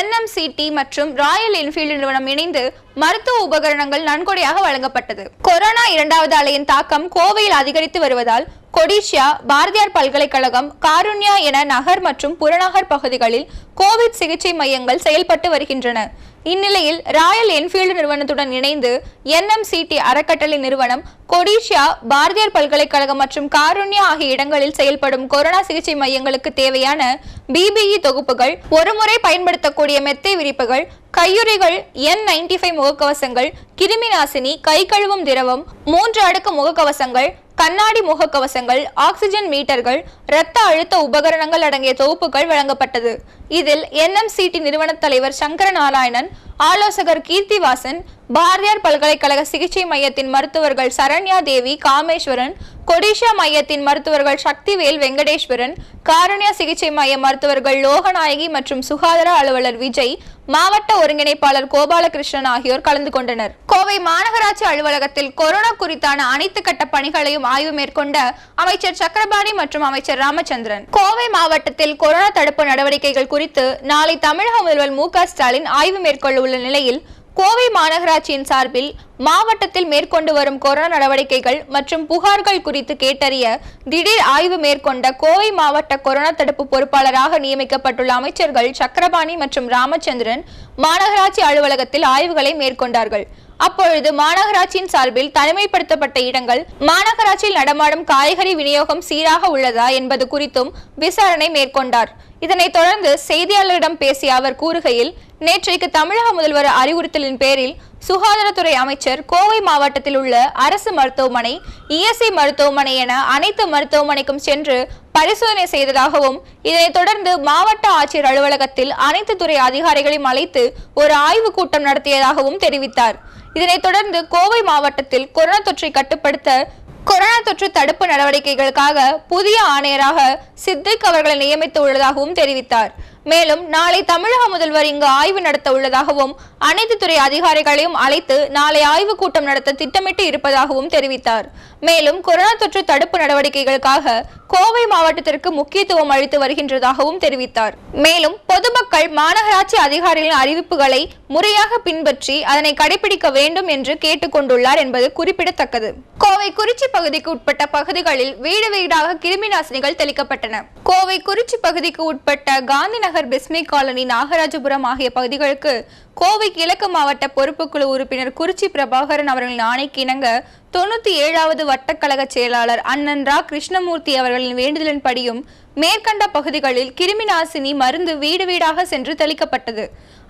என்எம்சிடி மற்றும் ராயல் என்ஃபீல்டு நிறுவனம் இணைந்து மருத்துவ உபகரணங்கள் நன்கொடையாக வழங்கப்பட்டது. கொரோனா இரண்டாவது அலையின் தாக்கம் கோவையில் அதிகரித்து வருவதால் கொடிஷியா பாரதியார் பல்கலைக்கழகம் காருண்யா என நகர் மற்றும் புறநகர் பகுதிகளில் கோவிட் சிகிச்சை மையங்கள் செயல்பட்டு வருகின்றன. இந்நிலையில் ராயல் என்ஃபீல்டு நிறுவனத்துடன் இணைந்து என்எம்சிடி அறக்கட்டளை நிறுவனம் கொடிஷியா பாரதியார் பல்கலைக்கழகம் மற்றும் காருண்யா ஆகிய இடங்களில் செயல்படும் கொரோனா சிகிச்சை மையங்களுக்கு தேவையான பிபிஇ தொகுப்புகள் ஒருமுறை பயன்படுத்தக்கூடிய மெத்தை விரிப்புகள் கையுறைகள் என் நைன்டி ஃபைவ் முகக்கவசங்கள் கிருமி நாசினி கை கழுவும் திரவம் மூன்று அடுக்கு முகக்கவசங்கள் கண்ணாடி முகக்கவசங்கள் ஆக்சிஜன் மீட்டர்கள் இரத்த அழுத்த உபகரணங்கள் அடங்கிய தொகுப்புகள் வழங்கப்பட்டது. இதில் என்எம்சிடி நிறுவன தலைவர் சங்கர நாராயணன் ஆலோசகர் கீர்த்திவாசன் பாரதியார் பல்கலைக்கழக சிகிச்சை மையத்தின் மருத்துவர்கள் சரண்யா தேவி காமேஸ்வரன் கொடிஷா மையத்தின் மருத்துவர்கள் சக்திவேல் வெங்கடேஸ்வரன் காரண்யா சிகிச்சை மைய மருத்துவர்கள் லோகநாயகி மற்றும் சுகாதார அலுவலர் விஜய் மாவட்ட ஒருங்கிணைப்பாளர் கோபாலகிருஷ்ணன் ஆகியோர் கலந்து கொண்டனர். கோவை மாநகராட்சி அலுவலகத்தில் கொரோனா குறித்தான அனைத்து கட்ட பணிகளையும் ஆய்வு மேற்கொண்ட அமைச்சர் சக்கரபாணி மற்றும் அமைச்சர் ராமச்சந்திரன். கோவை மாவட்டத்தில் கொரோனா தடுப்பு நடவடிக்கைகள் குறித்து நாளை தமிழக முதல்வர் மு ஸ்டாலின் ஆய்வு மேற்கொள்ள உள்ள நிலையில் கோவை மாநகராட்சியின் சார்பில் மாவட்டத்தில் மேற்கொண்டு வரும் கொரோனா நடவடிக்கைகள் மற்றும் புகார்கள் குறித்து கேட்டறிய திடீர் ஆய்வு மேற்கொண்ட கோவை மாவட்ட கொரோனா தடுப்பு பொறுப்பாளராக நியமிக்கப்பட்டுள்ள அமைச்சர்கள் சக்கரபாணி மற்றும் ராமச்சந்திரன் மாநகராட்சி அலுவலகத்தில் ஆய்வுகளை மேற்கொண்டார்கள். அப்பொழுது மாநகராட்சியின் சார்பில் தனிமைப்படுத்தப்பட்ட இடங்கள் மாநகராட்சியில் நடமாடும் காய்கறி விநியோகம் சீராக உள்ளதா என்பது குறித்தும் விசாரணை மேற்கொண்டார். இதனைத் தொடர்ந்து செய்தியாளர்களிடம் பேசிய அவர் கூறுகையில் நேற்றைக்கு தமிழக முதல்வர் அறிவுறுத்தலின் பேரில் சுகாதாரத்துறை அமைச்சர் கோவை மாவட்டத்தில் உள்ள அரசு மருத்துவமனை இஎஸ்ஐ மருத்துவமனை என அனைத்து மருத்துவமனைக்கும் சென்று பரிசோதனை செய்ததாகவும் இதனைத் தொடர்ந்து மாவட்ட ஆட்சியர் அலுவலகத்தில் அனைத்து துறை அதிகாரிகளையும் அழைத்து ஒரு ஆய்வுக் கூட்டம் நடத்தியதாகவும் தெரிவித்தார். இதனைத் தொடர்ந்து கோவை மாவட்டத்தில் கொரோனா தொற்றை கட்டுப்படுத்த கொரோனா தொற்று தடுப்பு நடவடிக்கைகளுக்காக புதிய ஆணையராக சித்திக் அவர்களை நியமித்து உள்ளதாகவும் தெரிவித்தார். மேலும் நாளை தமிழக முதல்வர் இங்கு ஆய்வு நடத்த உள்ளதாகவும் அனைத்து துறை அதிகாரிகளையும் அழைத்து நாளை ஆய்வு கூட்டம் நடத்த திட்டமிட்டு இருப்பதாகவும் தெரிவித்தார். மேலும் கொரோனா தொற்று தடுப்பு நடவடிக்கைகளுக்காக கோவை மாவட்டத்திற்கு முக்கியத்துவம் அளித்து வருகின்றதாகவும் தெரிவித்தார். மேலும் பொதுமக்கள் மாநகராட்சி அதிகாரிகளின் அறிவிப்புகளை முறையாக பின்பற்றி அதனை கடைபிடிக்க வேண்டும் என்று கேட்டுக்கொண்டுள்ளார் என்பது குறிப்பிடத்தக்கது. கோவை குறிச்சி பகுதிக்கு உட்பட்ட பகுதிகளில் வீடு வீடாக கிருமி நாசினிகள் தெளிக்கப்பட்டன. கோவை குறிச்சி பகுதிக்கு உட்பட்ட காந்தி நகர் பிஸ்மி காலனி நாகராஜபுரம் ஆகிய பகுதிகளுக்கு கோவை கிழக்கு மாவட்ட பொறுப்புக்குழு உறுப்பினர் குறிச்சி பிரபாகரன் அவர்களின் ஆணைக்கு இணங்க தொண்ணூத்தி ஏழாவது வட்டக்கழக செயலாளர் அண்ணன் ரா. கிருஷ்ணமூர்த்தி அவர்களின் வேண்டுதலின்படியும் மேற்கண்ட பகுதிகளில் கிருமி நாசினி மருந்து வீடு வீடாக சென்று தெளிக்கப்பட்டது.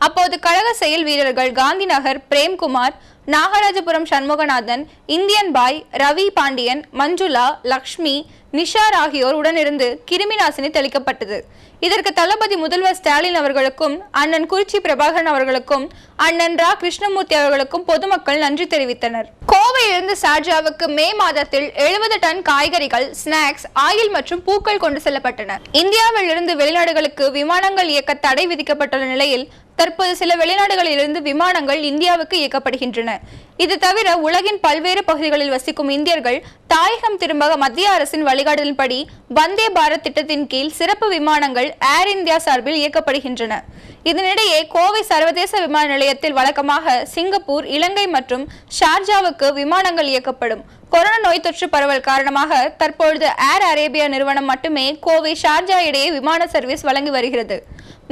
அப்போது கழக செயல் வீரர்கள் காந்தி நகர் பிரேம்குமார் நாகராஜபுரம் சண்முகநாதன் இந்தியன் பாய் ரவி பாண்டியன் மஞ்சுளா லக்ஷ்மி நிஷார் ஆகியோர் உடனிருந்து கிருமி நாசினி தெளிக்கப்பட்டது. இதற்கு தளபதி முதல்வர் ஸ்டாலின் அவர்களுக்கும் அண்ணன் குறிச்சி பிரபாகரன் அவர்களுக்கும் அண்ணன் ரா. கிருஷ்ணமூர்த்தி அவர்களுக்கும் பொதுமக்கள் நன்றி தெரிவித்தனர். கோவையிலிருந்து ராஜாவுக்கு மே மாதத்தில் எழுபது டன் காய்கறிகள் ஸ்நாக்ஸ் ஆயில் மற்றும் பூக்கள் கொண்டு செல்லப்பட்டன. இந்தியாவிலிருந்து வெளிநாடுகளுக்கு விமானங்கள் இயக்க தடை விதிக்கப்பட்டுள்ள நிலையில் தற்போது சில வெளிநாடுகளிலிருந்து விமானங்கள் இந்தியாவுக்கு இயக்கப்படுகின்றன. இது தவிர உலகின் பல்வேறு பகுதிகளில் வசிக்கும் இந்தியர்கள் தாயகம் திரும்ப மத்திய அரசின் வழிகாட்டுதலின்படி வந்தே பாரத் திட்டத்தின் கீழ் சிறப்பு விமானங்கள் ஏர் இந்தியா சார்பில் இயக்கப்படுகின்றன. இதனிடையே கோவை சர்வதேச விமான நிலையத்தில் வழக்கமாக சிங்கப்பூர் இலங்கை மற்றும் ஷார்ஜாவுக்கு விமானங்கள் இயக்கப்படும். கொரோனா நோய் தொற்று பரவல் காரணமாக தற்பொழுது ஏர் அரேபியா நிறுவனம் மட்டுமே கோவை ஷார்ஜா இடையே விமான சர்வீஸ் வழங்கி வருகிறது.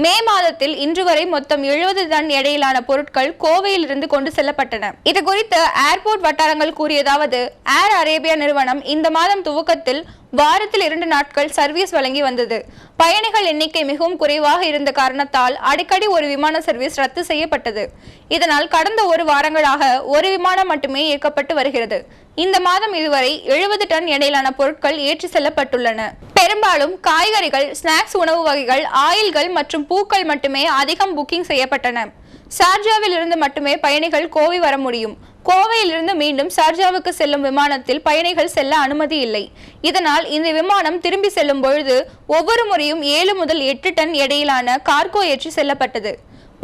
மே மாதத்தில் இன்று வரை மொத்தம் எழுபது டன் எடையிலான பொருட்கள் கோவையிலிருந்து கொண்டு செல்லப்பட்டன. இது குறித்து ஏர்போர்ட் வட்டாரங்கள் கூறியதாவது ஏர் அரேபியா நிறுவனம் இந்த மாதம் துவக்கத்தில் வாரத்தில் இரண்டு நாட்கள் சர்வீஸ் வழங்கி வந்தது. பயணிகள் எண்ணிக்கை மிகவும் குறைவாக இருந்த காரணத்தால் அடிக்கடி ஒரு விமான சர்வீஸ் ரத்து செய்யப்பட்டது. இதனால் கடந்த ஒரு வாரங்களாக ஒரு விமானம் மட்டுமே இயக்கப்பட்டு வருகிறது. இந்த மாதம் இதுவரை எழுபது டன் எடையிலான பொருட்கள் ஏற்றி செல்லப்பட்டுள்ளன. பெரும்பாலும் காய்கறிகள் ஸ்நாக்ஸ் உணவு வகைகள் ஆயில்கள் மற்றும் பூக்கள் மட்டுமே அதிகம் புக்கிங் செய்யப்பட்டன. சார்ஜாவில் இருந்து மட்டுமே பயணிகள் கோவை வர முடியும். கோவையிலிருந்து மீண்டும் சார்ஜாவுக்கு செல்லும் விமானத்தில் பயணிகள் செல்ல அனுமதி இல்லை. இதனால் இந்த விமானம் திரும்பி செல்லும் பொழுது ஒவ்வொரு முறையும் ஏழு முதல் எட்டு டன் எடையிலான கார்கோ ஏற்றி செல்லப்பட்டது.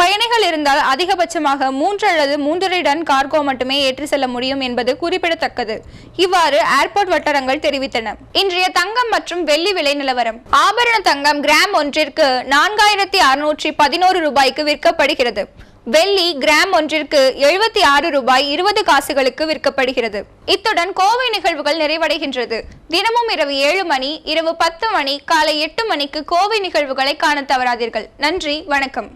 பயணிகள் இருந்தால் அதிகபட்சமாக மூன்று அல்லது மூன்றரை டன் கார்கோ மட்டுமே ஏற்றி செல்ல முடியும் என்பது குறிப்பிடத்தக்கது. இவ்வாறு ஏர்போர்ட் வட்டாரங்கள் தெரிவித்தன. இன்றைய தங்கம் மற்றும் வெள்ளி விலை நிலவரம். ஆபரண தங்கம் கிராம் ஒன்றிற்கு நான்காயிரத்தி அறுநூற்றி பதினோரு ரூபாய்க்கு விற்கப்படுகிறது. வெள்ளி கிராம் ஒன்றிற்கு எழுபத்தி ஆறு ரூபாய் இருபது காசுகளுக்கு விற்கப்படுகிறது. இத்துடன் கோவை நிகழ்வுகள் நிறைவடைகின்றது. தினமும் இரவு ஏழு மணி இரவு பத்து மணி காலை எட்டு மணிக்கு கோவை நிகழ்வுகளை காண தவறாதீர்கள். நன்றி வணக்கம்.